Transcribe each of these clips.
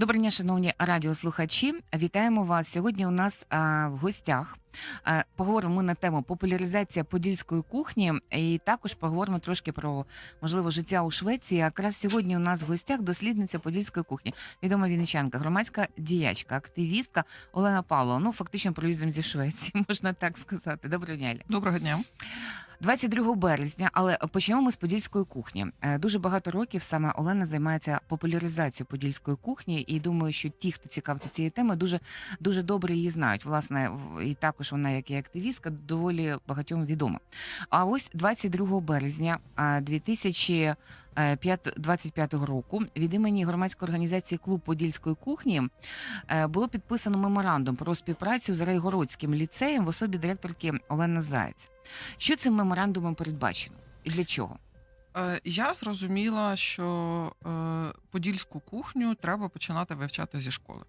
Доброго дня, шановні радіослухачі. Вітаємо вас. Сьогодні у нас в гостях. А, поговоримо ми на тему популяризація подільської кухні, і також поговоримо трошки про можливо життя у Швеції. Якраз сьогодні у нас в гостях дослідниця подільської кухні, відома вінничанка, громадська діячка, активістка Олена Павлова. Ну фактично проїздом зі Швеції, можна так сказати. Доброго дня. Доброго дня. 22 березня, але почнемо ми з подільської кухні. Е, Дуже багато років саме Олена займається популяризацією подільської кухні, і думаю, що ті, хто цікавиться цією темою, дуже дуже добре її знають. Власне, і також вона, як і активістка, доволі багатьом відома. А ось 22 березня а, 2025 року від імені громадської організації Клуб Подільської кухні е, було підписано меморандум про співпрацю з Райгородським ліцеєм в особі директорки Олени Заєць. Що цим меморандумом передбачено і для чого? Е, Я зрозуміла, що е, подільську кухню треба починати вивчати зі школи.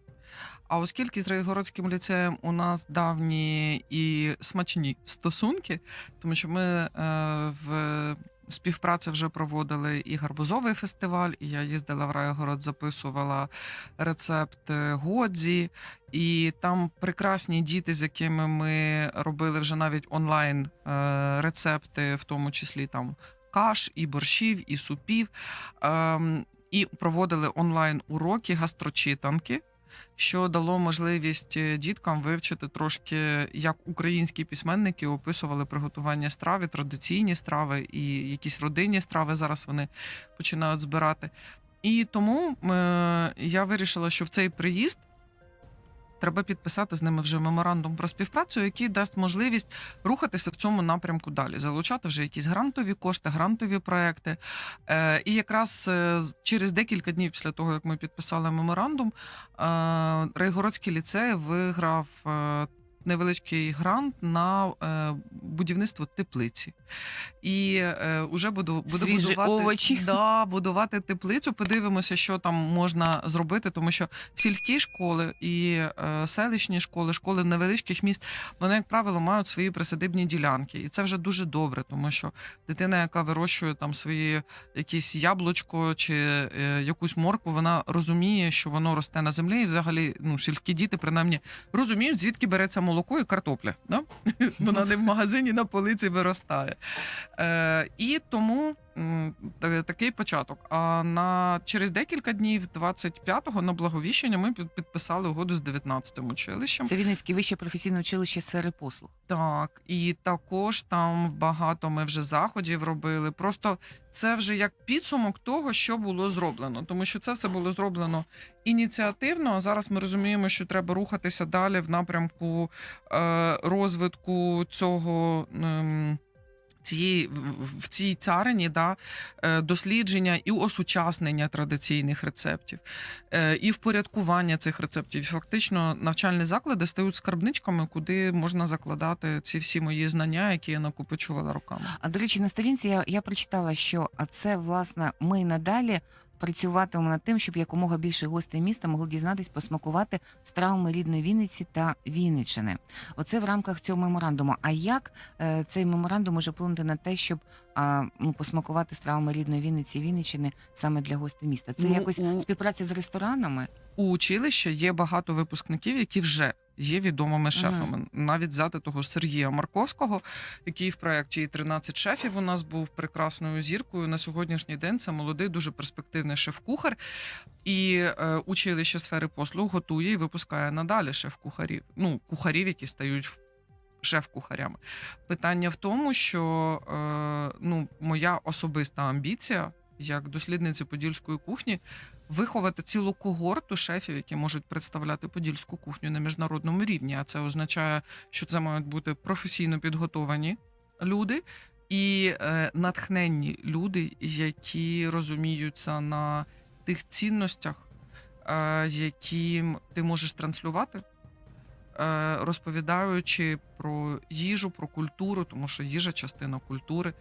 А оскільки з Райгородським ліцеєм у нас давні і смачні стосунки, тому що ми е, в співпраці вже проводили і гарбузовий фестиваль, і я їздила в Райгород, записувала рецепт е, Годзі, і там прекрасні діти, з якими ми робили вже навіть онлайн е, рецепти, в тому числі там каш, і борщів, і супів. Ем, і проводили онлайн уроки гастрочитанки, що дало можливість е, діткам вивчити трошки, як українські письменники описували приготування страви, традиційні страви і якісь родинні страви. Зараз вони починають збирати. І тому е, я вирішила, що в цей приїзд. Треба підписати з ними вже меморандум про співпрацю, який дасть можливість рухатися в цьому напрямку далі, залучати вже якісь грантові кошти, грантові проекти. Е, і якраз е, через декілька днів після того, як ми підписали меморандум, е, Райгородський ліцей виграв. Е, Невеличкий грант на е, будівництво теплиці, і е, уже буду, буду Свіжі будувати овочі. Да, будувати теплицю. Подивимося, що там можна зробити, тому що сільські школи і е, селищні школи, школи невеличких міст, вони, як правило, мають свої присадибні ділянки, і це вже дуже добре, тому що дитина, яка вирощує там свої якісь яблучко чи е, якусь моркву, вона розуміє, що воно росте на землі, і взагалі ну сільські діти принаймні розуміють, звідки береться молоко і картопля. Да? Вона не в магазині на полиці виростає. Е, і тому такий початок. А на через декілька днів, 25-го, на благовіщення, ми підписали угоду з 19-м училищем. Це Вінницьке вище професійне училище сфери послуг. Так, і також там багато ми вже заходів робили. Просто це вже як підсумок того, що було зроблено, тому що це все було зроблено ініціативно. А зараз ми розуміємо, що треба рухатися далі в напрямку е, розвитку цього. ем, Цієї в- цій царині да, е, дослідження і осучаснення традиційних рецептів, е, і впорядкування цих рецептів. Фактично, навчальні заклади стають скарбничками, куди можна закладати ці всі мої знання, які я накопичувала роками. А до речі, на сторінці я, я прочитала, що це власне ми надалі працюватимемо над тим, щоб якомога більше гостей міста могли дізнатись, посмакувати стравами рідної Вінниці та Вінниччини. Оце в рамках цього меморандуму. А як е, цей меморандум може вплинути на те, щоб ну, посмакувати стравами рідної Вінниці і Вінниччини саме для гостей міста? Це Ну, якось у- співпраця з ресторанами? У училищі є багато випускників, які вже є відомими шефами. Навіть взяти того ж Сергія Марковського, який в проєкті «13 шефів у нас був прекрасною зіркою. На сьогоднішній день це молодий, дуже перспективний шеф-кухар. І е, училище сфери послуг готує і випускає надалі шеф-кухарів. Ну, кухарів, які стають в- шеф-кухарями. Питання в тому, що е, ну, моя особиста амбіція як дослідниці подільської кухні виховати цілу когорту шефів, які можуть представляти подільську кухню на міжнародному рівні. А це означає, що це мають бути професійно підготовані люди і е, натхненні люди, які розуміються на тих цінностях, е, які ти можеш транслювати. е, Розповідаючи про їжу, про культуру, тому що їжа частина культури,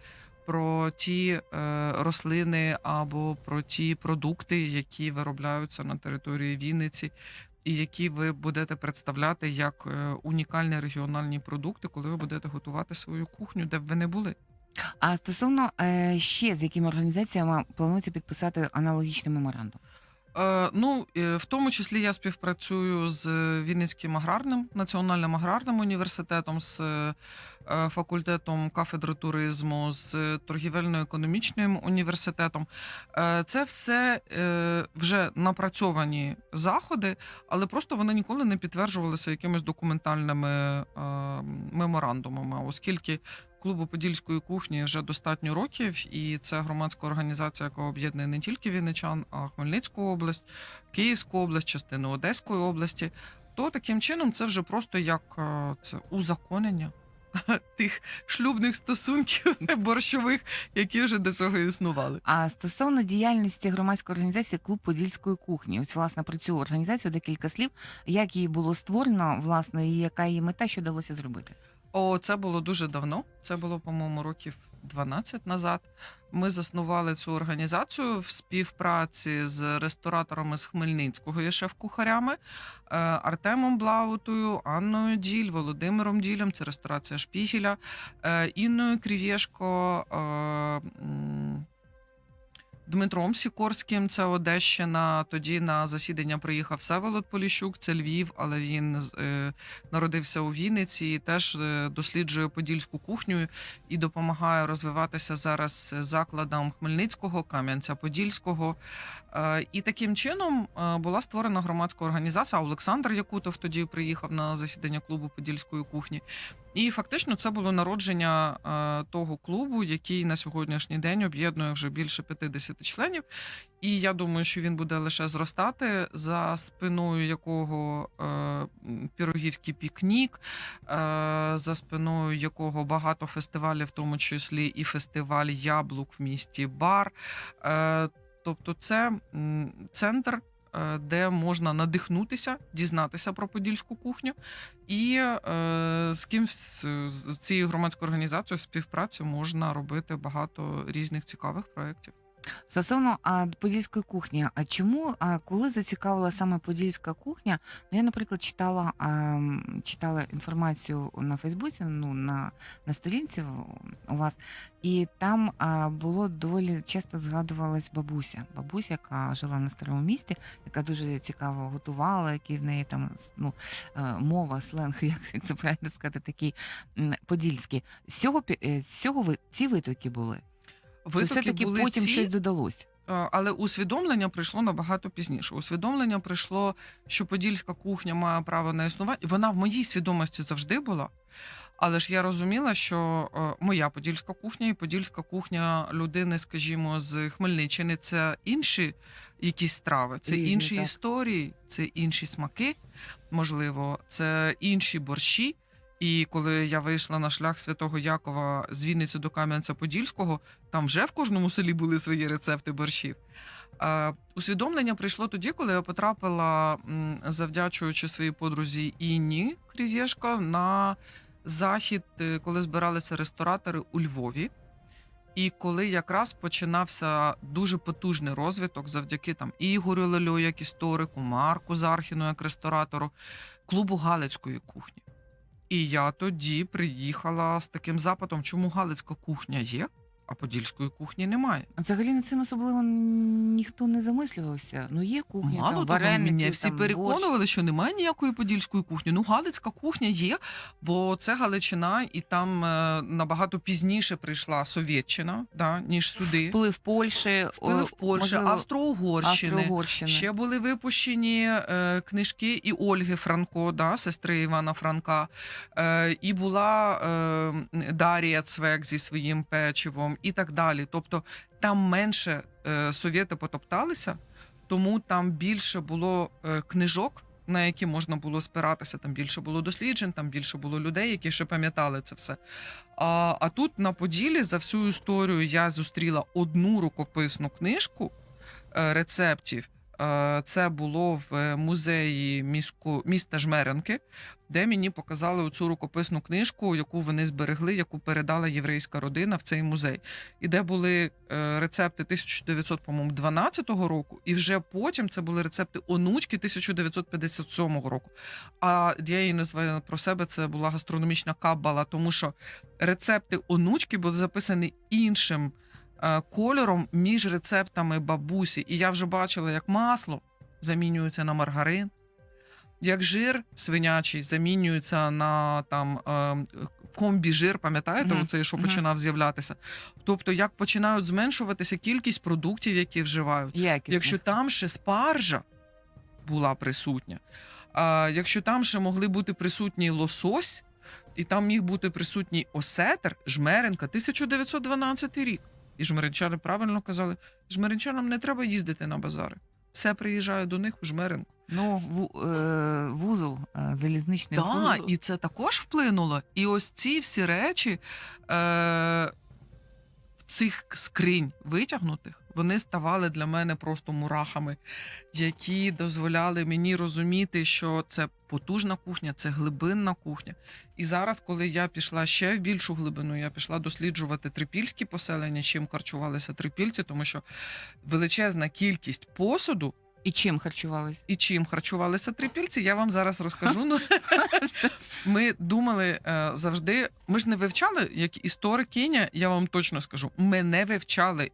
про ті е, рослини або про ті продукти, які виробляються на території Вінниці, і які ви будете представляти як е, унікальні регіональні продукти, коли ви будете готувати свою кухню, де б ви не були. А стосовно е, ще з якими організаціями планується підписати аналогічний меморандум? Е, ну, е, в тому числі я співпрацюю з Вінницьким аграрним національним аграрним університетом, з е, факультетом кафедри туризму, з торгівельно-економічним університетом. Це все вже напрацьовані заходи, але просто вони ніколи не підтверджувалися якимись документальними меморандумами, оскільки. Клубу подільської кухні вже достатньо років, і це громадська організація, яка об'єднує не тільки Вінничан, а Хмельницьку область, Київську область, частину Одеської області. То таким чином це вже просто як е, це узаконення тих шлюбних стосунків борщових, які вже до цього існували. А стосовно діяльності громадської організації Клуб Подільської кухні, ось власне про цю організацію декілька слів, як її було створено, власне, і яка її мета, що вдалося зробити? О, це було дуже давно. Це було, по-моєму, років 12 назад. Ми заснували цю організацію в співпраці з рестораторами з Хмельницького і шеф-кухарями е, Артемом Блаутою, Анною Діль, Володимиром Ділем. Це ресторація Шпігеля, е, Інною Крівєшко. Дмитром Сікорським, це Одещина. Тоді на засідання приїхав Всеволод Поліщук, це Львів, але він е, народився у Вінниці і теж е, досліджує подільську кухню і допомагає розвиватися зараз закладам Хмельницького, Кам'янця-Подільського. Е, і таким чином е, була створена громадська організація. Олександр Якутов тоді приїхав на засідання клубу подільської кухні. І фактично це було народження е, того клубу, який на сьогоднішній день об'єднує вже більше 50 членів. І я думаю, що він буде лише зростати за спиною якого е, пірогівський пікнік, е, за спиною якого багато фестивалів, в тому числі і фестиваль яблук в місті Бар. Е, тобто, це м, центр. Е, Де можна надихнутися, дізнатися про подільську кухню, і е, з ким з, цією громадською організацією співпраці можна робити багато різних цікавих проєктів. Стосовно а, подільської кухні, а чому, а, коли зацікавила саме подільська кухня? Ну, я, наприклад, читала, а, читала інформацію на Фейсбуці, ну, на, на сторінці у вас, і там а, було доволі часто згадувалась бабуся. Бабуся, яка жила на старому місті, яка дуже цікаво готувала, які в неї там ну, е, мова, сленг, як, це правильно сказати, такий подільський. З цього, е, з цього ці витоки були? Витоки все-таки були потім ці, щось додалось? Е, Але усвідомлення прийшло набагато пізніше. Усвідомлення прийшло, що подільська кухня має право на існування. Вона в моїй свідомості завжди була. Але ж я розуміла, що е, моя подільська кухня і подільська кухня людини, скажімо, з Хмельниччини це інші якісь страви, це Різні, інші так. історії, це інші смаки, можливо, це інші борщі. І коли я вийшла на шлях святого Якова з Вінниці до Кам'янця-Подільського, там вже в кожному селі були свої рецепти борщів. Усвідомлення прийшло тоді, коли я потрапила, завдячуючи своїй подрузі Інні Крівєшко, на захід, е, коли збиралися ресторатори у Львові. І коли якраз починався дуже потужний розвиток завдяки там Ігорю Лельо, як історику, Марку Зархіну, як ресторатору, клубу Галицької кухні. І я тоді приїхала з таким запитом, чому Галицька кухня є, а подільської кухні немає. Взагалі над цим особливо ніхто не замислювався. Ну є кухня, Мало там, того, вареники, мене всі там, переконували, що немає ніякої подільської кухні. Ну, Галицька кухня є, бо це Галичина, і там е, набагато пізніше прийшла Совєтчина, да, ніж сюди. вплив Польщі, Вплив о, Польщі, можливо, Австро-Угорщини. Австро-Угорщини. Ще були випущені е, книжки і Ольги Франко, да, сестри Івана Франка, е, і була е, Дарія Цвек зі своїм печивом, і так далі. Тобто там менше е, совєти потопталися, тому там більше було е, книжок. На які можна було спиратися, там більше було досліджень, там більше було людей, які ще пам'ятали це все. А, а тут на Поділі за всю історію я зустріла одну рукописну книжку е, рецептів. Е, Це було в музеї міську, міста Жмеренки, де мені показали цю рукописну книжку, яку вони зберегли, яку передала єврейська родина в цей музей, і де були е, рецепти 1912 року, і вже потім це були рецепти онучки 1957 року. А я її називаю про себе це була гастрономічна каббала, тому що рецепти онучки були записані іншим кольором між рецептами бабусі. І я вже бачила, як масло замінюється на маргарин, як жир свинячий замінюється на там е, комбі-жир, пам'ятаєте, Мгм, оцей, що мгм. починав з'являтися. Тобто, як починають зменшуватися кількість продуктів, які вживають. Якісно. Якщо там ще спаржа була присутня, а якщо там ще могли бути присутній лосось, і там міг бути присутній осетр, жмеренка, 1912 рік. І жмеринчани правильно казали: жмеринчанам не треба їздити на базари. Все приїжджає до них у жмеринку. Ну, в, е, вузол, е, залізничний Так, вузол. і це також вплинуло. І ось ці всі речі е, в цих скринь витягнутих, вони ставали для мене просто мурахами, які дозволяли мені розуміти, що це потужна кухня, це глибинна кухня. І зараз, коли я пішла ще в більшу глибину, я пішла досліджувати трипільські поселення, чим харчувалися трипільці, тому що величезна кількість посуду. І чим харчувались? І чим харчувалися трипільці, я вам зараз розкажу. Ну, ми думали е, завжди. Ми ж не вивчали, як історикиня, я вам точно скажу, ми не вивчали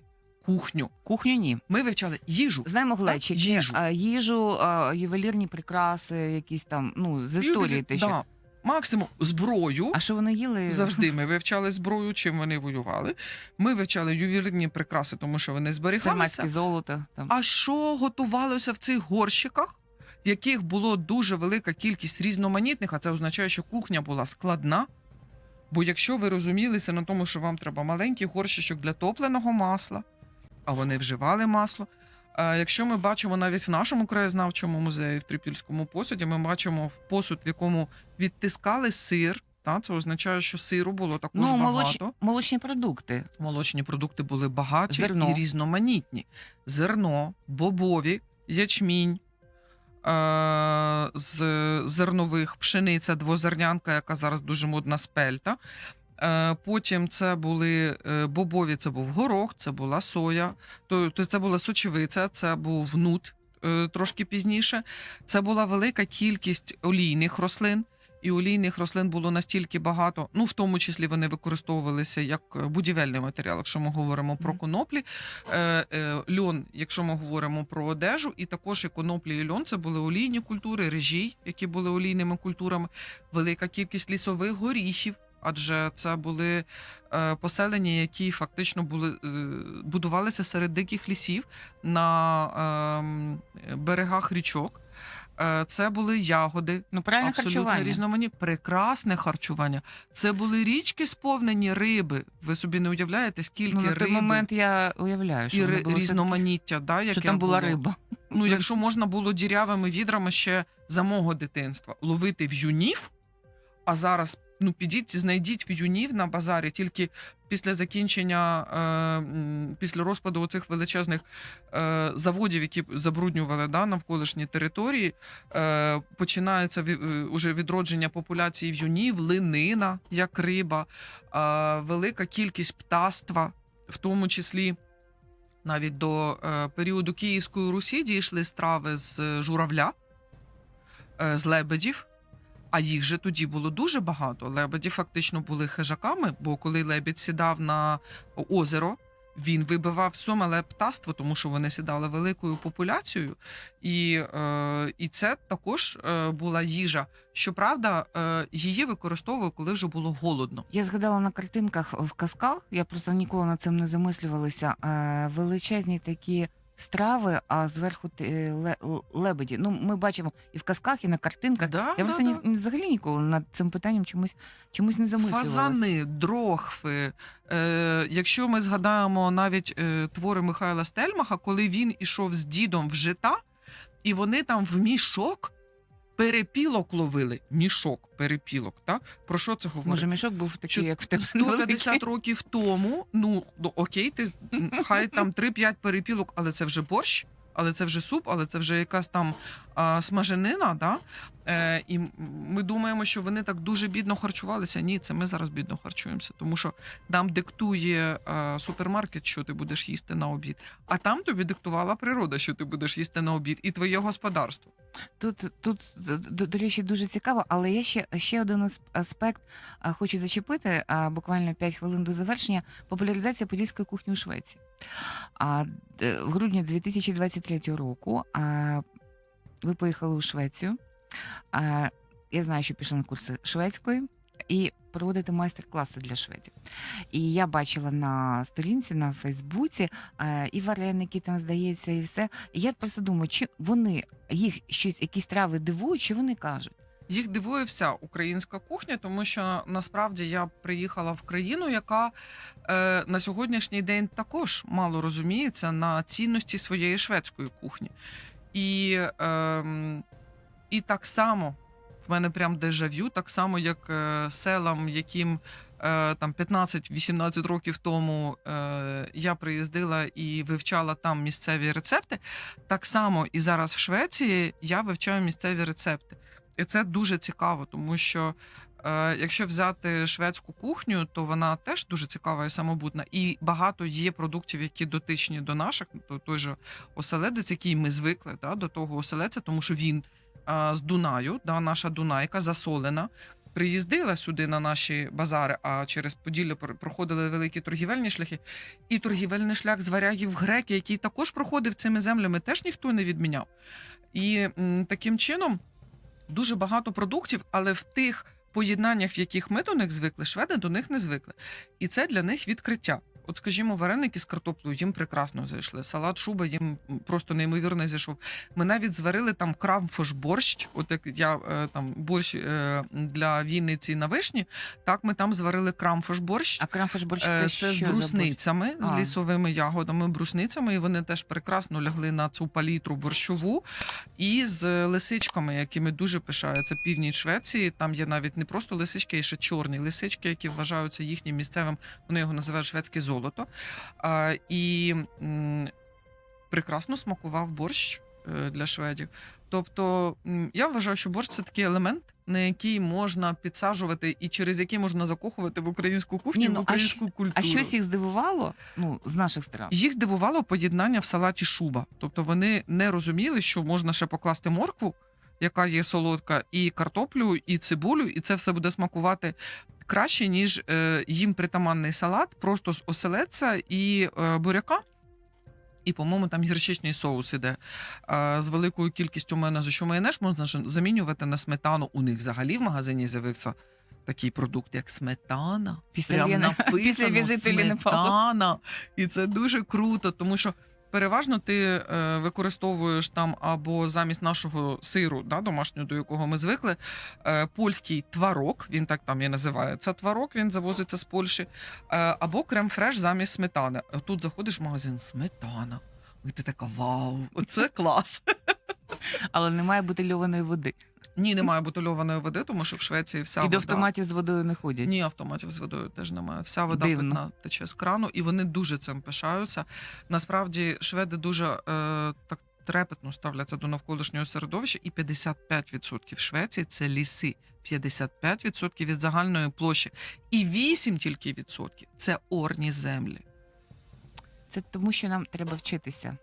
кухню. Кухню ні. Ми вивчали їжу. Знаємо глечики, їжу. а, їжу, а, ювелірні прикраси, якісь там, ну, з історії те, що. Да. Максимум зброю. А що вони їли? Завжди ми вивчали зброю, чим вони воювали. Ми вивчали ювелірні прикраси, тому що вони зберігалися. Золото. Там. А що готувалося в цих горщиках, яких було дуже велика кількість різноманітних, а це означає, що кухня була складна. Бо якщо ви розумілися на тому, що вам треба маленький горщичок для топленого масла, а вони вживали масло. Якщо ми бачимо навіть в нашому краєзнавчому музеї в Трипільському посуді, ми бачимо в посуд, в якому відтискали сир. Та, це означає, що сиру було також Ну, багато. молочні, молочні продукти. Молочні продукти були багаті Зерно. і різноманітні: зерно, бобові, ячмінь. е, З зернових пшениця, двозернянка, яка зараз дуже модна спельта. Е, Потім це були е, бобові, це був горох, це була соя, то, то це була сочевиця, це був нут е, трошки пізніше. Це була велика кількість олійних рослин. І олійних рослин було настільки багато, ну в тому числі вони використовувалися як будівельний матеріал, якщо ми говоримо про коноплі, е, е, льон, якщо ми говоримо про одежу, і також і коноплі і льон це були олійні культури, режій, які були олійними культурами, велика кількість лісових горіхів. Адже це були е, поселення, які фактично були е, будувалися серед диких лісів на ем, берегах річок. Е, це були ягоди, Ну, правильне абсолютно харчування. різноманітні, прекрасне харчування. Це були річки сповнені риби. Ви собі не уявляєте, скільки Ну, на риби той момент я уявляю, що, і ри- було різноманіття, да, яке що там була було. риба. Ну, якщо можна було дірявими відрами ще за мого дитинства ловити в'юнів, а зараз ну підіть, знайдіть в'юнів на базарі тільки після закінчення, е, після розпаду оцих величезних е, заводів, які забруднювали да, навколишні території, е, починається е, уже відродження популяції в'юнів, линина як риба, е, велика кількість птаства, в тому числі. Навіть до е, періоду Київської Русі дійшли страви з е, журавля, е, з лебедів. А їх же тоді було дуже багато. Лебеді фактично були хижаками, бо коли лебідь сідав на озеро, він вибивав сьоме птаство, тому що вони сідали великою популяцією. І, е, і це також е, була їжа. Щоправда, е, її використовували, коли вже було голодно. Я згадала на картинках в казках, я просто ніколи над цим не замислювалася. Е, величезні такі страви, а зверху ти- ле- л- лебеді. Ну, ми бачимо і в казках, і на картинках. Да, Я просто да, ні, взагалі ніколи над цим питанням чомусь чомусь не замислювалася. Фазани, дрохви. Е, якщо ми згадаємо навіть е, твори Михайла Стельмаха, коли він ішов з дідом в жита, і вони там в мішок перепілок ловили. Мішок, перепілок. Та? Про що це говорить? Може, мішок був такий, Чо- як в тебе 150 років тому, ну ну, окей, ти хай там 3-5 перепілок, але це вже борщ, але це вже суп, але це вже якась там а, смаженина. Да? Е, і ми думаємо, що вони так дуже бідно харчувалися. Ні, це ми зараз бідно харчуємося, тому що нам диктує е, супермаркет, що ти будеш їсти на обід. А там тобі диктувала природа, що ти будеш їсти на обід, і твоє господарство. Тут, тут до, речі, дуже цікаво, але я ще, ще один аспект хочу зачепити, а, буквально 5 хвилин до завершення. Популяризація подільської кухні у Швеції. А, в грудні 2023 року а, ви поїхали у Швецію. Я знаю, що пішли на курси шведської і проводите майстер-класи для шведів. І я бачила на сторінці на Фейсбуці і вареники там здається, і все. І я просто думаю, чи вони їх щось, якісь трави дивують, чи вони кажуть? Їх дивує вся українська кухня, тому що насправді я приїхала в країну, яка е, на сьогоднішній день також мало розуміється на цінності своєї шведської кухні. І, е, і так само в мене прям дежавю, так само, як е, селам, яким е, там 15-18 років тому е, я приїздила і вивчала там місцеві рецепти. Так само і зараз в Швеції я вивчаю місцеві рецепти. І це дуже цікаво, тому що е, якщо взяти шведську кухню, то вона теж дуже цікава і самобутна. І багато є продуктів, які дотичні до наших, то той же оселедець, який ми звикли да, до того оселедця, тому що він з Дунаю, да, наша Дунайка засолена. Приїздила сюди на наші базари, а через Поділля проходили великі торгівельні шляхи. І торгівельний шлях з варягів греки, який також проходив цими землями, теж ніхто не відміняв. І м, таким чином дуже багато продуктів, але в тих поєднаннях, в яких ми до них звикли, шведи до них не звикли. І це для них відкриття. От, скажімо, вареники з картоплею їм прекрасно зайшли. Салат шуба їм просто неймовірно зайшов. Ми навіть зварили там крамфош-борщ. От як я е, там борщ е, для Вінниці на вишні, так ми там зварили крамфош-борщ. А крамфош-борщ Е, це, Це, з брусницями, з лісовими ягодами, брусницями, і вони теж прекрасно лягли на цю палітру борщову. І з лисичками, якими дуже пишаються північ Швеції. Там є навіть не просто лисички, а ще чорні лисички, які вважаються їхнім місцевим. Вони його називають шведське золото. А, і м, прекрасно смакував борщ е, для шведів. Тобто, я вважаю, що борщ це такий елемент, на який можна підсаджувати і через який можна закохувати в українську кухню, Ні, в ну, а українську культуру. А щось їх здивувало? Ну, з наших страв. Їх здивувало поєднання в салаті шуба. Тобто вони не розуміли, що можна ще покласти моркву, яка є солодка, і картоплю, і цибулю, і це все буде смакувати краще, ніж е, їм притаманний салат, просто з оселедця і е, буряка. І, по-моєму, там гірчичний соус іде е, з великою кількістю майонезу, що майонез можна замінювати на сметану. У них взагалі в магазині з'явився такий продукт, як сметана. Після Прям написано після візиту Ліни сметана. І це дуже круто, тому що переважно ти е, використовуєш там або замість нашого сиру, да, домашнього, до якого ми звикли, е, польський тварок, він так там і називається тварок, він завозиться з Польщі, е, або крем-фреш замість сметани. Тут заходиш в магазин сметана. І ти така вау, оце клас. Але немає бутильованої води. Ні, немає бутильованої води, тому що в Швеції вся І до автоматів з водою не ходять. Ні, автоматів з водою теж немає. Вся вода Дивно. питна тече з крану, і вони дуже цим пишаються. Насправді, шведи дуже е, так трепетно ставляться до навколишнього середовища, і 55% Швеції це ліси. 55% від загальної площі, і 8 тільки відсотків це орні землі. Це тому, що нам треба вчитися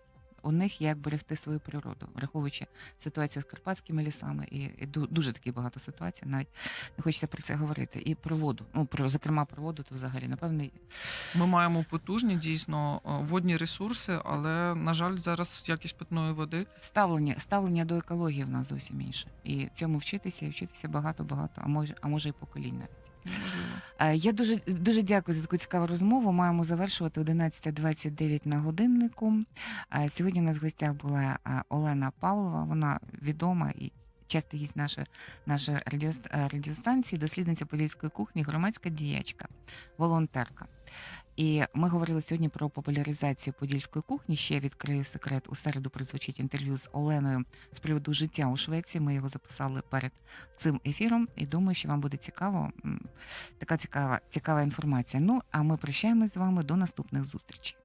у них, як берегти свою природу, враховуючи ситуацію з карпатськими лісами, і, і ду- дуже такі багато ситуацій. Навіть не хочеться про це говорити. І про воду. Ну про зокрема про воду, то взагалі напевне Ми маємо потужні дійсно е, водні ресурси, але на жаль, зараз якість питної води ставлення, ставлення до екології в нас зовсім інше. І цьому вчитися і вчитися багато, багато, а може, а може і поколінь навіть. Е, Я дуже дуже дякую за таку цікаву розмову. Маємо завершувати 11.29 на годиннику. Е, Сьогодні у нас в гостях була е, Олена Павлова. Вона відома і часто гість нашої нашої радіост- радіостанції, дослідниця подільської кухні, громадська діячка, волонтерка. І ми говорили сьогодні про популяризацію подільської кухні. Ще відкрию секрет. У середу прозвучить інтерв'ю з Оленою з приводу життя у Швеції. Ми його записали перед цим ефіром. І думаю, що вам буде цікаво. Така цікава, цікава інформація. Ну а ми прощаємось з вами до наступних зустрічей.